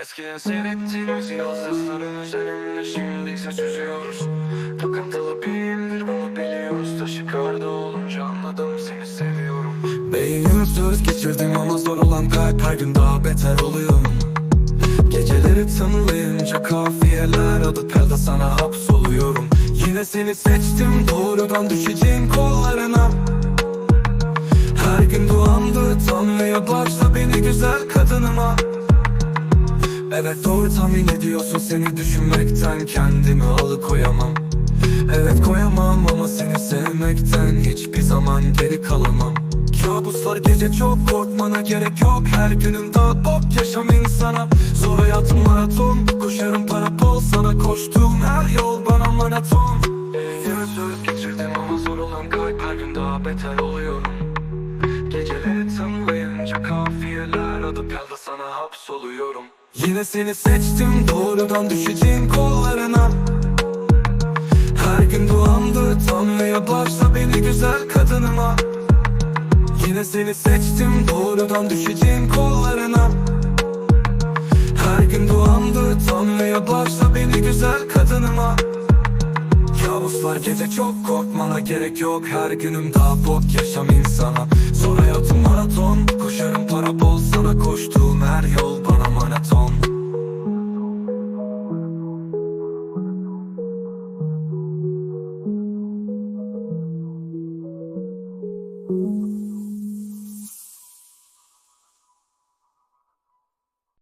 Eskiden seyrettiğimiz yıldızların üzerinde şimdi ise çözüyoruz Takıntılı biriyimdir bunu biliyoruz. Taşı karda olunca anladım seni seviyorum. Beynim söz geçirdim ama zor olan kalp her gün daha beter oluyor. Geceleri tınlayınca kafiyeler adı pelde sana hapsoluyorum. Yine seni seçtim doğrudan düşeceğim kollarına. Her gün duamdı Tanrı'ya başla beni güzel kadınıma Evet doğru tahmin ediyorsun seni düşünmekten kendimi alıkoyamam. Evet koyamam ama seni sevmekten hiçbir zaman geri kalamam. Kabuslar gece çok korkmana gerek yok. Her günüm daha bok yaşam insana. Zor hayat maraton Koşarım para bol sana. Koştuğum her yol bana maraton. Yine söz geçirdim ama zor olan kalp her gün daha beter oluyorum. Geceleri tınlayınca kafiyeler adı kaldı sana hapsoluyorum Yine seni seçtim doğrudan düşeceğim kollarına. Her gün duamdı Tanrı'ya başla beni güzel kadınıma. Yine seni seçtim doğrudan düşeceğim kollarına. Her gün duamdı Tanrı'ya başla beni güzel kadınıma. Kabuslar gece çok korkmana gerek yok. Her günüm daha bok yaşam insana. Zor hayatım maraton Koşarım koştuğum her yol bana maraton